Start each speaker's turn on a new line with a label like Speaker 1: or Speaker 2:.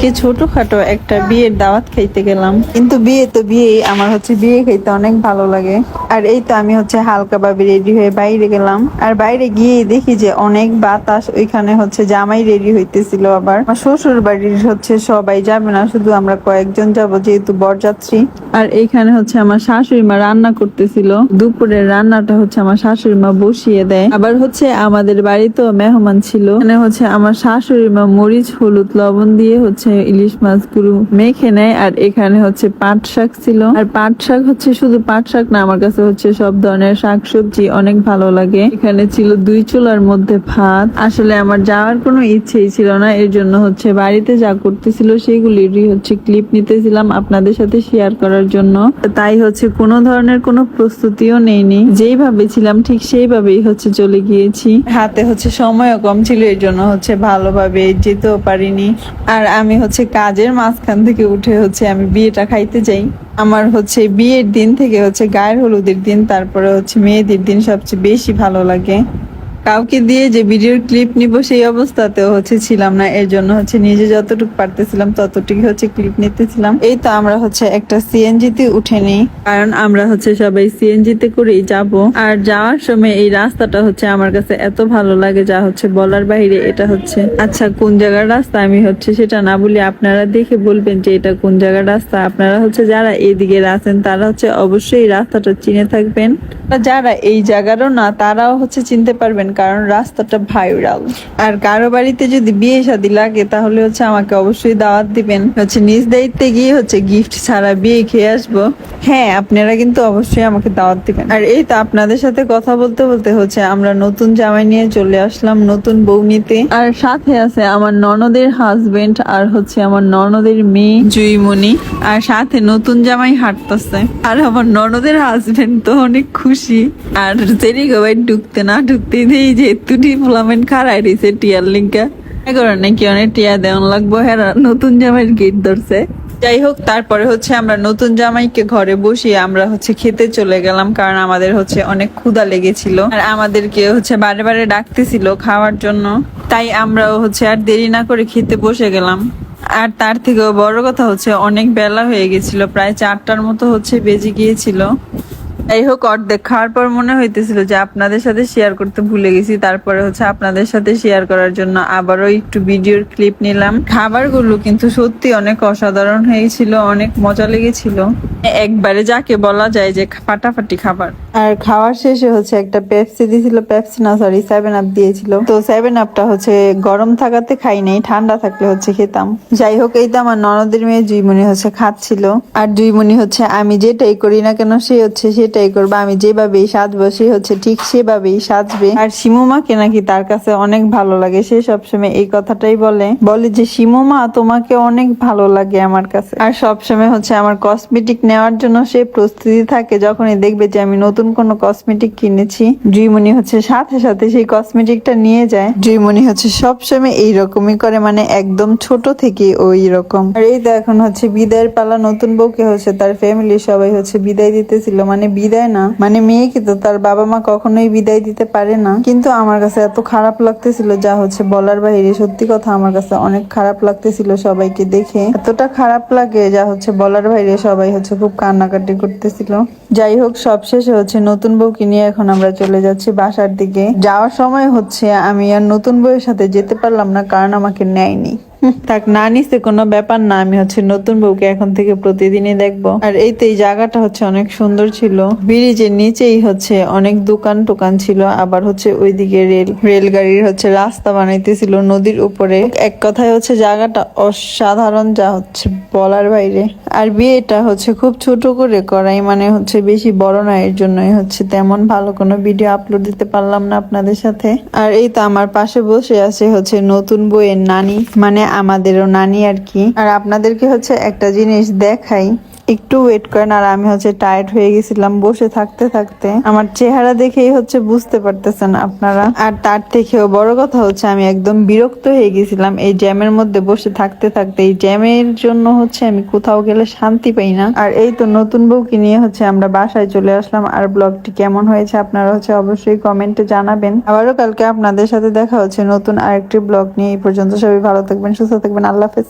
Speaker 1: আজকে ছোটখাটো একটা বিয়ের দাওয়াত খাইতে গেলাম। কিন্তু বিয়ে তো বিয়ে আমার হচ্ছে বিয়ে খাইতে অনেক ভালো লাগে। আর এই তো আমি হচ্ছে হালকা ভাবে রেডি হয়ে বাইরে গেলাম। আর বাইরে গিয়ে দেখি যে অনেক বাতাস ওইখানে হচ্ছে জামাই রেডি হইতেছিল আবার। আমার শ্বশুর বাড়ির হচ্ছে সবাই যাবে না শুধু আমরা কয়েকজন যাব যেহেতু বরযাত্রী। আর এইখানে হচ্ছে আমার শাশুড়ি মা রান্না করতেছিল। দুপুরের রান্নাটা হচ্ছে আমার শাশুড়ি মা বসিয়ে দেয়। আবার হচ্ছে আমাদের বাড়িতেও মেহমান ছিল। মানে হচ্ছে আমার শাশুড়ি মা মরিচ হলুদ লবণ দিয়ে হচ্ছে ইলিশ মাছগুলো মেখে নেয়, আর এখানে হচ্ছে পাট শাক ছিল। আর পাট শাক হচ্ছে শুধু পাট শাক না, আমার কাছে হচ্ছে সব ধরনের শাক সবজি অনেক ভালো লাগে। এখানে ছিল দুই চুলার মধ্যে ভাত। আসলে আমার যাওয়ার কোনো ইচ্ছেই ছিল না, এর জন্য হচ্ছে বাড়িতে যা করতেছিল সেগুলিরই হচ্ছে ক্লিপ নিতেছিলাম আপনাদের সাথে শেয়ার করার জন্য। তাই হচ্ছে কোনো ধরনের কোনো প্রস্তুতিও নেইনি। যেইভাবে ছিলাম ঠিক সেইভাবেই হচ্ছে চলে গিয়েছি। হাতে হচ্ছে সময়ও কম ছিল, এর জন্য হচ্ছে ভালোভাবে যেতেও পারিনি। আর আমি হচ্ছে কাজের মাঝখান থেকে উঠে হচ্ছে আমি বিয়েটা খাইতে যাই। আমার হচ্ছে বিয়ের দিন থেকে হচ্ছে গায়ের হলুদের দিন, তারপরে হচ্ছে মেয়েদের দিন সবচেয়ে বেশি ভালো লাগে। কাউকে দিয়ে যে ভিডিওর ক্লিপ নিব সেই অবস্থাতেও হচ্ছে ছিলাম না। এর জন্য হচ্ছে নিজে যতটুকু পারতেছিলাম ততটুকু হচ্ছে ক্লিপ নিতেছিলাম। এই তো আমরা হচ্ছে একটা সিএনজি তে উঠে নিই। কারণ আমরা হচ্ছে সবাই সিএনজি তে করেই যাব। আর যাওয়ার সময় এই রাস্তাটা হচ্ছে আমার কাছে এত ভালো লাগে যা হচ্ছে বলার বাইরে এটা হচ্ছে আচ্ছা কোন জায়গার রাস্তা আমি হচ্ছে সেটা না বলি আপনারা দেখে বলবেন যে এটা কোন জায়গার রাস্তা। আপনারা হচ্ছে যারা এদিকে আছেন তারা হচ্ছে অবশ্যই রাস্তাটা চিনে থাকবেন। যারা এই জায়গারও না, তারাও হচ্ছে চিনতে পারবেন, কারণ রাস্তাটা ভাইরাল। আর কারও বাড়িতে যদি বিয়ে শাদী লাগে, তাহলে হচ্ছে আমাকে অবশ্যই দাওয়াত দিবেন। হচ্ছে নিজ দায়িত্বে গিয়ে হচ্ছে গিফট ছাড়া বিয়ে খেয়ে আসব। হ্যাঁ আপনারা কিন্তু অবশ্যই আমাকে দাওয়াত দিবেন। আর এই তো আপনাদের সাথে কথা বলতে বলতে হচ্ছে, আমরা নতুন জামাই নিয়ে চলে আসলাম নতুন বউ নিতে। আর সাথে আছে আমার ননদের হাজবেন্ড আর হচ্ছে আমার ননদের মেয়ে জুইমণি। আর সাথে নতুন জামাই হাঁটতেছে। আর আমার ননদের হাজবেন্ড তো অনেক খুশি। আর জেরি গোবাই ঢুকতে না ঢুকতে দেই যে তুটি ফুলামেন্ট খারাই রয়েছে টিয়ার লিঙ্কা। এগারো নাকি অনেক টিয়া দেওয়ান লাগবো হ্যাঁ নতুন জামাইয়ের গেট ধরছে। যাই হোক, তারপরে হচ্ছে আমরা নতুন জামাইকে ঘরে বসিয়ে আমরা হচ্ছে খেতে চলে গেলাম, কারণ আমাদের হচ্ছে অনেক ক্ষুধা লেগেছিল। আর আমাদেরকে হচ্ছে বারে বারে ডাকতেছিল খাওয়ার জন্য। তাই আমরাও হচ্ছে আর দেরি না করে খেতে বসে গেলাম। আর তার থেকেও বড় কথা হচ্ছে, অনেক বেলা হয়ে গেছিল, প্রায় চারটার মতো হচ্ছে বেজে গিয়েছিল। যাই হোক অর্ধেক খাওয়ার পর মনে হইতেছিল যে আপনাদের সাথে শেয়ার করতে ভুলে গেছি। তারপরে হচ্ছে আপনাদের সাথে শেয়ার করার জন্য আবারও একটু ভিডিওর ক্লিপ নিলাম। খাবারগুলো কিন্তু সত্যি অনেক অসাধারণ হয়েছিল, অনেক মজা লেগেছিল। একবারে যাকে বলা যায় যে ফাটাফাটি খাবার। আর খাওয়ার শেষে হচ্ছে একটা পেপসি দিয়েছিল পেপসি না সরি সেভেন আপ দিয়েছিল। তো সেভেন আপটা হচ্ছে গরম থাকাতে খাই নাই, ঠান্ডা থাকলে হচ্ছে খেতাম। যাই হোক, এই তো আমার ননদের মেয়ে জুইমনি হচ্ছে খাচ্ছিল। আর জুইমনি হচ্ছে, আমি যেটাই করি না কেন, সে হচ্ছে সেটাই করবে। আমি যেভাবেই সাজবো, সে হচ্ছে ঠিক সেভাবেই সাজবে। আর শিমুমাকে নাকি তার কাছে অনেক ভালো লাগে। সে সবসময় এই কথাটাই বলে। বলে যে, শিমুমা, তোমাকে অনেক ভালো লাগে আমার কাছে। আর সবসময় হচ্ছে আমার কসমেটিক নেওয়ার জন্য সে প্রস্তুতি থাকে, যখনই দেখবে যে আমি নতুন কোনো কসমেটিক কিনেছি। জুইমনি হচ্ছে সাথে সাথে সেই কসমেটিকটা নিয়ে যায়। জুইমনি হচ্ছে সবসময় এইরকমই করে মানে একদম ছোট থেকে ওই রকম আর এই তো এখন হচ্ছে বিদায়ের পালা নতুন বউকে হচ্ছে তার ফ্যামিলি সবাই হচ্ছে বিদায় দিতেছিল। মানে বিদায় না মানে মেয়েকে তো তার বাবা মা কখনোই বিদায় দিতে পারে না। কিন্তু আমার কাছে এত খারাপ লাগতেছিল যা হচ্ছে বলার বাইরে। সত্যি কথা আমার কাছে অনেক খারাপ লাগতেছিল সবাইকে দেখে। এতটা খারাপ লাগে যা হচ্ছে বলার বাইরে সবাই হচ্ছে খুব কান্নাকাটি করতেছিল। যাই হোক সবশেষে হচ্ছে নতুন বউকে নিয়ে এখন আমরা চলে যাচ্ছি বাসার দিকে। যাওয়ার সময় হচ্ছে আমি আর নতুন বউয়ের সাথে যেতে পারলাম না, কারণ আমাকে নেয়নি। থাক, না নিছে কোনো ব্যাপার না, আমি হচ্ছে নতুন বউকে এখন থেকে প্রতিদিনই দেখব। আর এই তো এই জায়গাটা হচ্ছে অনেক সুন্দর ছিল। ব্রিজের নিচেই হচ্ছে অনেক দোকান টোকান ছিল, আবার হচ্ছে ওইদিকে রেল, রেলগাড়ির হচ্ছে রাস্তা বানাইতেছিল নদীর উপরে। এক কথায় হচ্ছে জায়গাটা অসাধারণ যা হচ্ছে বলার বাইরে। আর বিয়েটা হচ্ছে খুব ছোট করে করাই মানে হচ্ছে বেশি বড় না, এর জন্যই হচ্ছে তেমন ভালো কোনো ভিডিও আপলোড দিতে পারলাম না আপনাদের সাথে। আর এই তো আমার পাশে বসে আছে হচ্ছে নতুন বইয়ের নানি মানে আমাদেরও নানি আর কি। আর আপনাদেরকে হচ্ছে একটা জিনিস দেখাই। একটু ওয়েট করেন আর আমি হচ্ছে টায়ার্ড হয়ে গেছিলাম বসে থাকতে থাকতে। আমার চেহারা দেখেই হচ্ছে বুঝতে পারতেছেন আপনারা। আর তার থেকেও বড় কথা হচ্ছে আমি একদম বিরক্ত হয়ে গেছিলাম এই জ্যামের মধ্যে বসে থাকতে থাকতে। এই জ্যামের জন্য হচ্ছে আমি কোথাও গেলে শান্তি পাই না। আর এই তো নতুন বউকে নিয়ে হচ্ছে আমরা বাসায় চলে আসলাম। আর ব্লগটি কেমন হয়েছে আপনারা হচ্ছে অবশ্যই কমেন্টে জানাবেন। আবারও কালকে আপনাদের সাথে দেখা হচ্ছে নতুন আরেকটি ব্লগ নিয়ে। এই পর্যন্ত সবাই ভালো থাকবেন, সুস্থ থাকবেন। আল্লাহ হাফেজ।